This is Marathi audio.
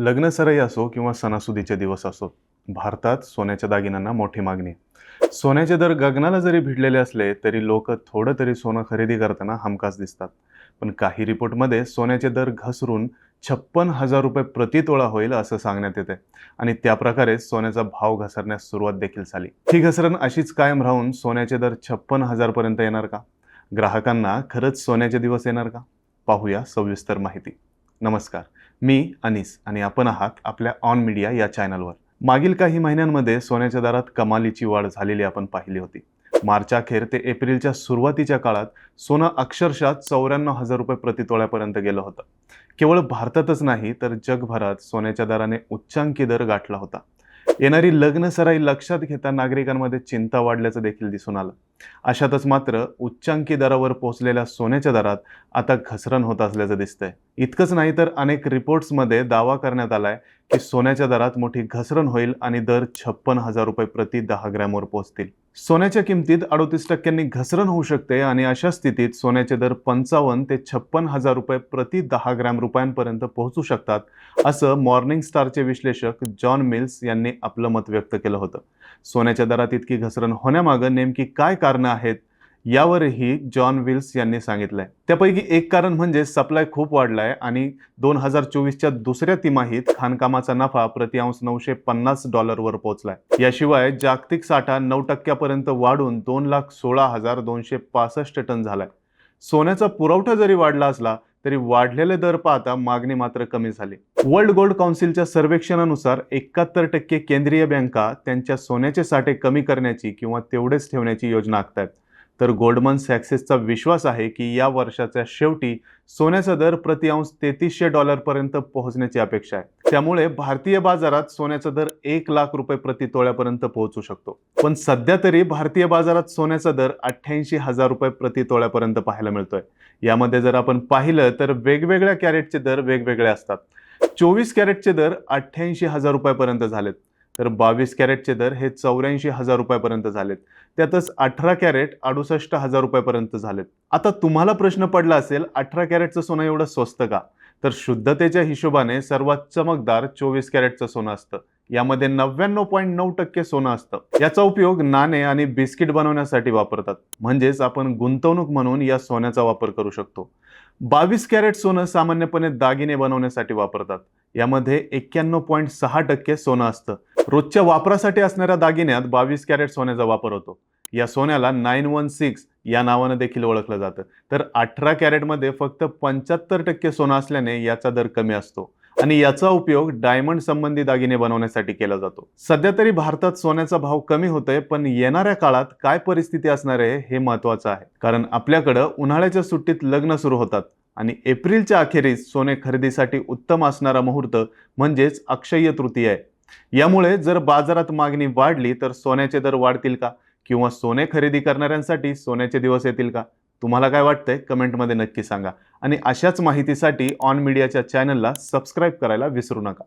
लग्नसराई असो किंवा सणासुदीचे दिवस असो भारतात सोन्याच्या दागिन्यांना मोठी मागणी. सोन्याचे दर गगनाला जरी भिडलेले असले तरी लोक थोडं तरी सोनं खरेदी करताना हमखास दिसतात. पण काही रिपोर्टमध्ये सोन्याचे दर घसरून छप्पन हजार रुपये प्रति तोळा होईल असं सांगण्यात येते. आणि त्याप्रकारे सोन्याचा भाव घसरण्यास सुरुवात देखील झाली. ही घसरण अशीच कायम राहून सोन्याचे दर छप्पन हजारपर्यंत येणार का? ग्राहकांना खरंच सोन्याचे दिवस येणार का? पाहूया सविस्तर माहिती. नमस्कार. मी अनिस आणि आपण आहात आपल्या ऑन मीडिया या चॅनलवर. मागील काही महिन्यांमध्ये सोन्याच्या दरात कमालीची वाढ झालेली आपण पाहिली होती. मार्च अखेर ते एप्रिलच्या सुरुवातीच्या काळात सोनं अक्षरशः चौऱ्याण्णव हजार रुपये प्रतितोळ्यापर्यंत गेलं होतं. केवळ भारतातच नाही तर जगभरात सोन्याच्या दराने उच्चांकी दर गाठला होता. येणारी लग्न सराई लक्षात घेता नागरिकांमध्ये चिंता वाढल्याचं देखील दिसून आलं. अशातच मात्र उच्चांकी दरावर पोहोचलेल्या सोन्याच्या दरात आता घसरण होत असल्याचं दिसतंय. इतकंच नाही तर अनेक रिपोर्ट्समध्ये दावा करण्यात आलाय की सोन्याच्या दरात मोठी घसरण होईल आणि दर छप्पन हजार रुपये प्रति दहा ग्रॅमवर पोहोचतील. सोन्याच्या किमतीत अडोतीस टक्क्यांनी घसरण होऊ शकते आणि अशा स्थितीत सोन्याचे दर पंचावन्न ते छप्पन हजार रुपये प्रति दहा ग्रॅम रुपयांपर्यंत पोहोचू शकतात असं मॉर्निंग स्टारचे विश्लेषक जॉन मिल्स यांनी आपलं मत व्यक्त केलं होतं. सोन्याच्या दरात इतकी घसरण होण्यामागं नेमकी काय कारणं आहेत? यावरही जॉन विल्स यांनी सांगितलंय. त्यापैकी एक कारण म्हणजे सप्लाय खूप वाढलाय आणि दोन हजार चोवीसच्या दुसऱ्या तिमाहीत खाणकामाचा नफा प्रतिअंश नऊशे पन्नास डॉलरवर पोहोचलाय. याशिवाय जागतिक साठा नऊ टक्क्यापर्यंत वाढून दोन लाख सोळा हजार दोनशे पासष्ट टन झालाय. सोन्याचा पुरवठा जरी वाढला असला तरी वाढलेले दर पाहता मागणी मात्र कमी झाली. वर्ल्ड गोल्ड काउन्सिलच्या सर्वेक्षणानुसार एकाहत्तर टक्के केंद्रीय बँका त्यांच्या सोन्याचे साठे कमी करण्याची किंवा तेवढेच ठेवण्याची योजना आखतायत. तर गोल्डमन सॅक्सेसचा विश्वास आहे की या वर्षाच्या शेवटी सोन्याचा दर प्रति अंश तेहतीसशे डॉलरपर्यंत पोहोचण्याची अपेक्षा आहे. त्यामुळे भारतीय बाजारात सोन्याचा दर एक लाख रुपये प्रति तोळ्यापर्यंत पोहोचू शकतो. पण सध्या तरी भारतीय बाजारात सोन्याचा दर अठ्ठ्याऐंशी हजार रुपये प्रति तोळ्यापर्यंत पाहायला मिळतोय. यामध्ये जर आपण पाहिलं तर वेगवेगळ्या कॅरेटचे दर वेगवेगळे असतात. चोवीस कॅरेटचे दर अठ्ठ्याऐंशी हजार रुपयापर्यंत झालेत. तर बावीस कॅरेटचे दर हे चौऱ्याऐंशी हजार रुपयापर्यंत झालेत. त्यातच अठरा कॅरेट अडुसष्ट हजार रुपयापर्यंत झालेत. आता तुम्हाला प्रश्न पडला असेल अठरा कॅरेटचं सोनं एवढं स्वस्त का? तर शुद्धतेच्या हिशोबाने सर्वात चमकदार चोवीस कॅरेटचं सोनं असतं. यामध्ये नव्याण्णव पॉईंट नऊ टक्के सोनं असतं. याचा उपयोग नाणे आणि बिस्किट बनवण्यासाठी वापरतात. म्हणजेच आपण गुंतवणूक म्हणून या सोन्याचा वापर करू शकतो. बावीस कॅरेट सोनं सामान्यपणे दागिने बनवण्यासाठी वापरतात. यामध्ये एक्क्याण्णव पॉईंट सहा टक्के सोनं असतं. रोजच्या वापरासाठी असणाऱ्या दागिन्यात बावीस कॅरेट सोन्याचा वापर होतो. या सोन्याला नाईन वन सिक्स या नावानं देखील ओळखलं जातं. तर अठरा कॅरेटमध्ये फक्त पंच्याहत्तर टक्के सोनं असल्याने याचा दर कमी असतो. आणि याचा उपयोग डायमंड संबंधी दागिने बनवण्यासाठी केला जातो. सध्या तरी भारतात सोन्याचा भाव कमी होतोय पण येणाऱ्या काळात काय परिस्थिती असणार आहे हे महत्वाचं आहे. कारण आपल्याकडं उन्हाळ्याच्या सुट्टीत लग्न सुरू होतात आणि एप्रिलच्या अखेरीस सोने खरेदीसाठी उत्तम असणारा मुहूर्त म्हणजेच अक्षय्य तृतीय आहे. यामुळे जर बाजारात मागणी वाढली तर सोन्याचे दर वाढतील का? किंवा सोने खरेदी करणाऱ्यांसाठी सोन्याचे दिवस येतील का? तुम्हाला काय वाटतंय? कमेंटमध्ये नक्की सांगा. आणि अशाच माहितीसाठी ऑन मीडियाच्या चॅनलला सबस्क्राईब करायला विसरू नका.